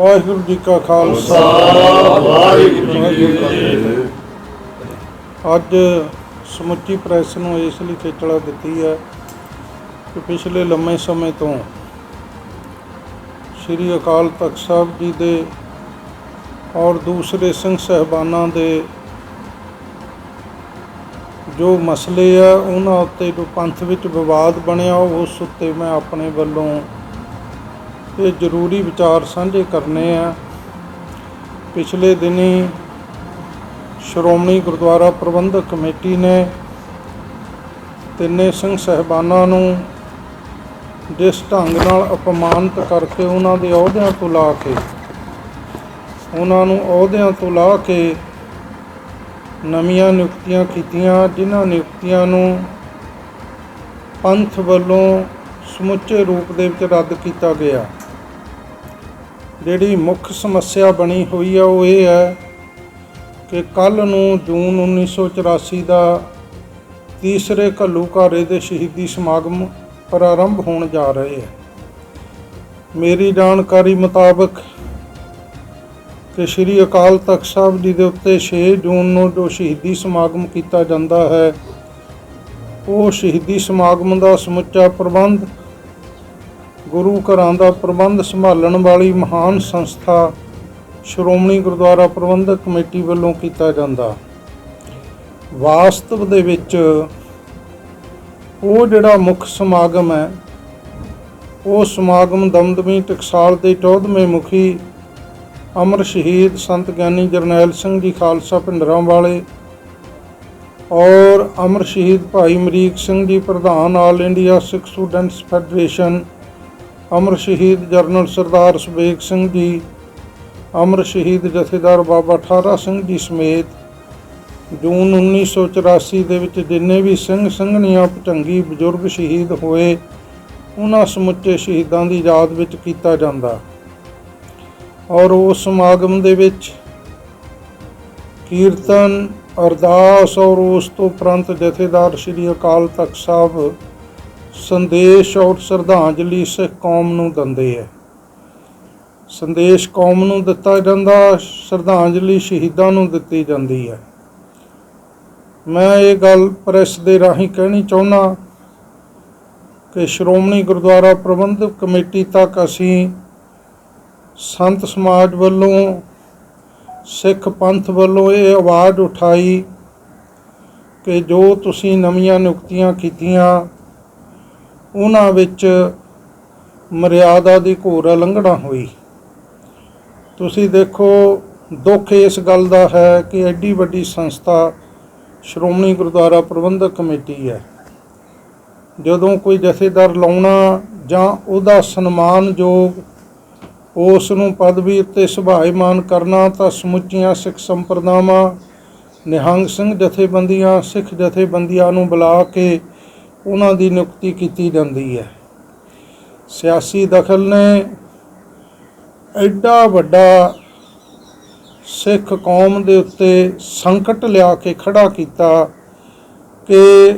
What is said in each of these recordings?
ਵਾਹਿਗੁਰੂ ਜੀ ਕਾ ਖਾਲਸਾ। ਵਾਹਿਗੁਰੂ ਜੀ ਕੀ ਫਤਿਹ ਅੱਜ ਸਮੁੱਚੀ ਪ੍ਰੈਸ ਨੂੰ ਇਸ ਲਈ ਖੇਚਲਾ ਦਿੱਤੀ ਹੈ ਕਿ ਪਿਛਲੇ ਲੰਮੇ ਸਮੇਂ ਤੋਂ ਸ੍ਰੀ ਅਕਾਲ ਤਖਤ ਸਾਹਿਬ ਜੀ ਦੇ ਔਰ ਦੂਸਰੇ ਸਿੰਘ ਸਹਿਬਾਨਾਂ ਦੇ ਜੋ ਮਸਲੇ ਆ, ਉਹਨਾਂ ਉੱਤੇ ਜੋ ਪੰਥ ਵਿੱਚ ਵਿਵਾਦ ਬਣਿਆ, ਉਸ ਉੱਤੇ ਮੈਂ ਆਪਣੇ ਵੱਲੋਂ ਇਹ ਜ਼ਰੂਰੀ ਵਿਚਾਰ ਸਾਂਝੇ ਕਰਨੇ ਆ। ਪਿਛਲੇ ਦਿਨੀ ਸ਼੍ਰੋਮਣੀ ਗੁਰਦੁਆਰਾ ਪ੍ਰਬੰਧਕ ਕਮੇਟੀ ਨੇ ਤਿੰਨੇ ਸਿੰਘ ਸਹਿਬਾਨਾਂ ਨੂੰ ਜਿਸ ਢੰਗ ਨਾਲ ਅਪਮਾਨਿਤ ਕਰਕੇ ਉਹਨਾਂ ਦੇ ਅਹੁਦਿਆਂ ਤੋਂ ਲਾ ਕੇ, ਉਹਨਾਂ ਨੂੰ ਅਹੁਦਿਆਂ ਤੋਂ ਲਾ ਕੇ ਨਵੀਆਂ ਨਿਯੁਕਤੀਆਂ ਕੀਤੀਆਂ, ਜਿਨ੍ਹਾਂ ਨਿਯੁਕਤੀਆਂ ਨੂੰ ਪੰਥ ਵੱਲੋਂ ਸਮੁੱਚੇ ਰੂਪ ਦੇ ਵਿੱਚ ਰੱਦ ਕੀਤਾ ਗਿਆ। ਜਿਹੜੀ ਮੁੱਖ ਸਮੱਸਿਆ ਬਣੀ ਹੋਈ ਆ ਉਹ ਇਹ ਹੈ ਕਿ ਕੱਲ ਨੂੰ ਜੂਨ 1984 ਦਾ ਤੀਸਰੇ ਘੱਲੂਘਾਰੇ ਦੇ ਸ਼ਹੀਦੀ ਸਮਾਗਮ ਪ੍ਰਾਰੰਭ ਹੋਣ ਜਾ ਰਹੇ ਹੈ। ਮੇਰੀ ਜਾਣਕਾਰੀ ਮੁਤਾਬਕ ਕਿ ਸ੍ਰੀ ਅਕਾਲ ਤਖਤ ਸਾਹਿਬ ਜੀ ਦੇ ਉੱਤੇ 6 ਜੂਨ ਨੂੰ ਜੋ ਸ਼ਹੀਦੀ ਸਮਾਗਮ ਕੀਤਾ ਜਾਂਦਾ ਹੈ, ਉਹ ਸ਼ਹੀਦੀ ਸਮਾਗਮ ਦਾ ਸਮੁੱਚਾ ਪ੍ਰਬੰਧ ਗੁਰੂ ਘਰਾਂ ਦਾ ਪ੍ਰਬੰਧ ਸੰਭਾਲਣ ਵਾਲੀ ਮਹਾਨ ਸੰਸਥਾ ਸ਼੍ਰੋਮਣੀ ਗੁਰਦੁਆਰਾ ਪ੍ਰਬੰਧਕ ਕਮੇਟੀ ਵੱਲੋਂ ਕੀਤਾ ਜਾਂਦਾ। ਵਾਸਤਵ ਦੇ ਵਿੱਚ ਉਹ ਜਿਹੜਾ ਮੁੱਖ ਸਮਾਗਮ ਹੈ, ਉਹ ਸਮਾਗਮ ਦਮਦਮੀ ਟਕਸਾਲ ਦੇ 14ਵੇਂ ਮੁਖੀ ਅਮਰ ਸ਼ਹੀਦ ਸੰਤ ਗਿਆਨੀ ਜਰਨੈਲ ਸਿੰਘ ਜੀ ਖਾਲਸਾ ਭਿੰਡਰਾਂ ਵਾਲੇ ਔਰ ਅਮਰ ਸ਼ਹੀਦ ਭਾਈ ਅਮਰੀਕ ਸਿੰਘ ਜੀ ਪ੍ਰਧਾਨ all India Sikh students federation ਅਮਰ ਸ਼ਹੀਦ ਜਰਨਲ ਸਰਦਾਰ ਸੁਬੇਗ ਸਿੰਘ ਜੀ, ਅਮਰ ਸ਼ਹੀਦ ਜਥੇਦਾਰ ਬਾਬਾ ਠਾਰਾ ਸਿੰਘ ਜੀ ਸਮੇਤ ਜੂਨ 1984 ਦੇ ਵਿੱਚ ਜਿੰਨੇ ਵੀ ਸਿੰਘ ਸੰਘਣੀਆਂ ਭਟੰਗੀ ਬਜ਼ੁਰਗ ਸ਼ਹੀਦ ਹੋਏ, ਉਹਨਾਂ ਸਮੁੱਚੇ ਸ਼ਹੀਦਾਂ ਦੀ ਯਾਦ ਵਿੱਚ ਕੀਤਾ ਜਾਂਦਾ। ਔਰ ਉਸ ਸਮਾਗਮ ਦੇ ਵਿੱਚ ਕੀਰਤਨ ਅਰਦਾਸ ਔਰ ਉਸ ਤੋਂ ਉਪਰੰਤ ਜਥੇਦਾਰ ਸ੍ਰੀ ਅਕਾਲ ਤਖਤ ਸਾਹਿਬ ਸੰਦੇਸ਼ ਔਰ ਸ਼ਰਧਾਂਜਲੀ ਸਿੱਖ ਕੌਮ ਨੂੰ ਦਿੰਦੇ ਹੈ। ਸੰਦੇਸ਼ ਕੌਮ ਨੂੰ ਦਿੱਤਾ ਜਾਂਦਾ, ਸ਼ਰਧਾਂਜਲੀ ਸ਼ਹੀਦਾਂ ਨੂੰ ਦਿੱਤੀ ਜਾਂਦੀ ਹੈ। ਮੈਂ ਇਹ ਗੱਲ ਪ੍ਰੈਸ ਦੇ ਰਾਹੀਂ ਕਹਿਣੀ ਚਾਹੁੰਦਾ ਕਿ ਸ਼੍ਰੋਮਣੀ ਗੁਰਦੁਆਰਾ ਪ੍ਰਬੰਧਕ ਕਮੇਟੀ ਤੱਕ ਅਸੀਂ ਸੰਤ ਸਮਾਜ ਵੱਲੋਂ, ਸਿੱਖ ਪੰਥ ਵੱਲੋਂ ਇਹ ਆਵਾਜ਼ ਉਠਾਈ ਕਿ ਜੋ ਤੁਸੀਂ ਨਵੀਆਂ ਨਿਯੁਕਤੀਆਂ ਕੀਤੀਆਂ ਉਹਨਾਂ ਵਿੱਚ ਮਰਿਆਦਾ ਦੀ ਘੋਰ ਉਲੰਘਣਾ ਹੋਈ। ਤੁਸੀਂ ਦੇਖੋ, ਦੁੱਖ ਇਸ ਗੱਲ ਦਾ ਹੈ ਕਿ ਐਡੀ ਵੱਡੀ ਸੰਸਥਾ ਸ਼੍ਰੋਮਣੀ ਗੁਰਦੁਆਰਾ ਪ੍ਰਬੰਧਕ ਕਮੇਟੀ ਹੈ। ਜਦੋਂ ਕੋਈ ਜਥੇਦਾਰ ਲਾਉਣਾ ਜਾਂ ਉਹਦਾ ਸਨਮਾਨਯੋਗ ਉਸ ਨੂੰ ਪਦਵੀ ਉੱਤੇ ਸੁਭਾਇਮਾਨ ਕਰਨਾ, ਤਾਂ ਸਮੁੱਚੀਆਂ ਸਿੱਖ ਸੰਪਰਦਾਵਾਂ, ਨਿਹੰਗ ਸਿੰਘ ਜਥੇਬੰਦੀਆਂ, ਸਿੱਖ ਜਥੇਬੰਦੀਆਂ ਨੂੰ ਬੁਲਾ ਕੇ ਉਹਨਾਂ ਦੀ ਨਿਯੁਕਤੀ ਕੀਤੀ ਜਾਂਦੀ ਹੈ। ਸਿਆਸੀ ਦਖਲ ਨੇ ਐਡਾ ਵੱਡਾ ਸਿੱਖ ਕੌਮ ਦੇ ਉੱਤੇ ਸੰਕਟ ਲਿਆ ਕੇ ਖੜਾ ਕੀਤਾ ਕਿ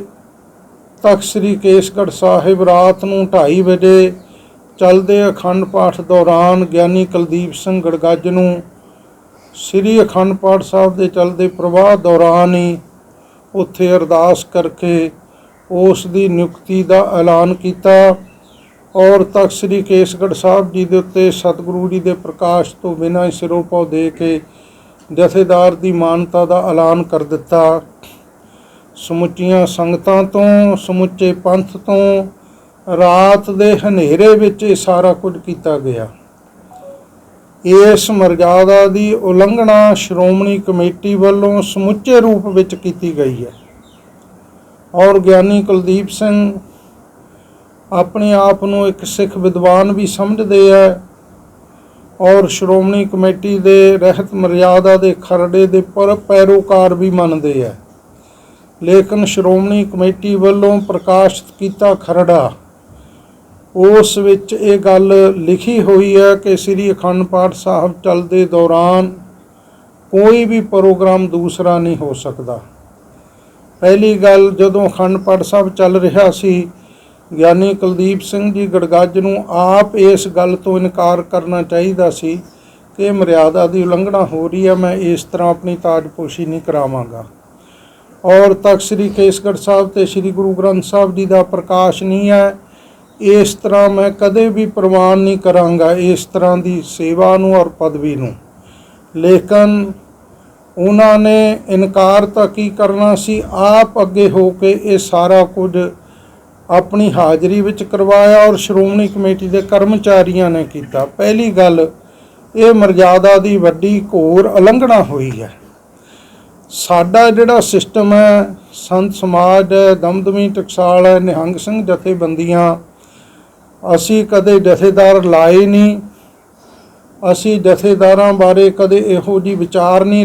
ਤਖਤ ਸ੍ਰੀ ਕੇਸਗੜ੍ਹ ਸਾਹਿਬ ਰਾਤ ਨੂੰ 2:30 ਵਜੇ ਚੱਲਦੇ ਅਖੰਡ ਪਾਠ ਦੌਰਾਨ ਗਿਆਨੀ ਕੁਲਦੀਪ ਸਿੰਘ ਗੜਗੱਜ ਨੂੰ ਸ੍ਰੀ ਅਖੰਡ ਪਾਠ ਸਾਹਿਬ ਦੇ ਚੱਲਦੇ ਪ੍ਰਵਾਹ ਦੌਰਾਨ ਹੀ ਉੱਥੇ ਅਰਦਾਸ ਕਰਕੇ ਉਸ ਦੀ ਨਿਯੁਕਤੀ ਦਾ ਐਲਾਨ ਕੀਤਾ। ਔਰ ਤਖਤ ਸ੍ਰੀ ਕੇਸਗੜ੍ਹ ਸਾਹਿਬ ਜੀ ਦੇ ਉੱਤੇ ਸਤਿਗੁਰੂ ਜੀ ਦੇ ਪ੍ਰਕਾਸ਼ ਤੋਂ ਬਿਨਾਂ ਹੀ ਸਿਰੋਂ ਪਾਉ ਦੇ ਕੇ ਜਥੇਦਾਰ ਦੀ ਮਾਨਤਾ ਦਾ ਐਲਾਨ ਕਰ ਦਿੱਤਾ। ਸਮੁੱਚੀਆਂ ਸੰਗਤਾਂ ਤੋਂ, ਸਮੁੱਚੇ ਪੰਥ ਤੋਂ ਰਾਤ ਦੇ ਹਨੇਰੇ ਵਿੱਚ ਇਹ ਸਾਰਾ ਕੁਝ ਕੀਤਾ ਗਿਆ। ਇਸ ਮਰਜ਼ਾਦਾ ਦੀ ਉਲੰਘਣਾ ਸ਼੍ਰੋਮਣੀ ਕਮੇਟੀ ਵੱਲੋਂ ਸਮੁੱਚੇ ਰੂਪ ਵਿੱਚ ਕੀਤੀ ਗਈ ਹੈ। ਔਰ ਗਿਆਨੀ ਕੁਲਦੀਪ ਸਿੰਘ ਆਪਣੇ ਆਪ ਨੂੰ ਇੱਕ ਸਿੱਖ ਵਿਦਵਾਨ ਵੀ ਸਮਝਦੇ ਹੈ ਔਰ ਸ਼੍ਰੋਮਣੀ ਕਮੇਟੀ ਦੇ ਰਹਿਤ ਮਰਿਆਦਾ ਦੇ ਖਰੜੇ ਦੇ ਪਰ ਪੈਰੋਕਾਰ ਵੀ ਮੰਨਦੇ ਹੈ ਲੇਕਿਨ ਸ਼੍ਰੋਮਣੀ ਕਮੇਟੀ ਵੱਲੋਂ ਪ੍ਰਕਾਸ਼ਿਤ ਕੀਤਾ ਖਰੜਾ, ਉਸ ਵਿੱਚ ਇਹ ਗੱਲ ਲਿਖੀ ਹੋਈ ਹੈ ਕਿ ਸ੍ਰੀ ਅਖੰਡ ਪਾਠ ਸਾਹਿਬ ਚੱਲਦੇ ਦੌਰਾਨ ਕੋਈ ਵੀ ਪ੍ਰੋਗਰਾਮ ਦੂਸਰਾ ਨਹੀਂ ਹੋ ਸਕਦਾ। ਪਹਿਲੀ ਗੱਲ ਜਦੋਂ ਅਖੰਡ ਪਾਠ ਸਾਹਿਬ ਚੱਲ ਰਿਹਾ ਸੀ, ਗਿਆਨੀ ਕੁਲਦੀਪ ਸਿੰਘ ਜੀ ਗੜਗੱਜ ਨੂੰ ਆਪ ਇਸ ਗੱਲ ਤੋਂ ਇਨਕਾਰ ਕਰਨਾ ਚਾਹੀਦਾ ਸੀ ਕਿ ਮਰਿਆਦਾ ਦੀ ਉਲੰਘਣਾ ਹੋ ਰਹੀ ਹੈ, ਮੈਂ ਇਸ ਤਰ੍ਹਾਂ ਆਪਣੀ ਤਾਜਪੋਸ਼ੀ ਨਹੀਂ ਕਰਾਵਾਂਗਾ। ਔਰ ਤਖਤ ਸ੍ਰੀ ਕੇਸਗੜ੍ਹ ਸਾਹਿਬ ਤੇ ਸ੍ਰੀ ਗੁਰੂ ਗ੍ਰੰਥ ਸਾਹਿਬ ਜੀ ਦਾ ਪ੍ਰਕਾਸ਼ ਨਹੀਂ ਹੈ, ਇਸ ਤਰ੍ਹਾਂ ਮੈਂ ਕਦੇ ਵੀ ਪ੍ਰਵਾਨ ਨਹੀਂ ਕਰਾਂਗਾ ਇਸ ਤਰ੍ਹਾਂ ਦੀ ਸੇਵਾ ਨੂੰ ਔਰ ਪਦਵੀ ਨੂੰ। ਲੇਕਿਨ ਉਹਨਾਂ ਨੇ ਇਨਕਾਰ ਤਾਂ ਕੀ ਕਰਨਾ ਸੀ? ਆਪ ਅੱਗੇ ਹੋ ਕੇ ਇਹ ਸਾਰਾ ਕੁਝ ਆਪਣੀ ਹਾਜ਼ਰੀ ਵਿੱਚ ਕਰਵਾਇਆ ਔਰ ਸ਼੍ਰੋਮਣੀ ਕਮੇਟੀ ਦੇ ਕਰਮਚਾਰੀਆਂ ਨੇ ਕੀਤਾ। ਪਹਿਲੀ ਗੱਲ, ਇਹ ਮਰਜ਼ਾਦਾ ਦੀ ਵੱਡੀ ਘੋਰ ਉਲੰਘਣਾ ਹੋਈ ਹੈ। ਸਾਡਾ ਜਿਹੜਾ ਸਿਸਟਮ ਹੈ, ਸੰਤ ਸਮਾਜ ਹੈ ਦਮਦਮੀ ਟਕਸਾਲ ਹੈ ਨਿਹੰਗ ਸਿੰਘ ਜਥੇਬੰਦੀਆਂ, ਅਸੀਂ ਕਦੇ ਜਥੇਦਾਰ ਲਾਏ ਨਹੀਂ। ਅਸੀਂ ਜਥੇਦਾਰਾਂ ਬਾਰੇ ਕਦੇ ਇਹੋ ਜੀ ਵਿਚਾਰ ਨਹੀਂ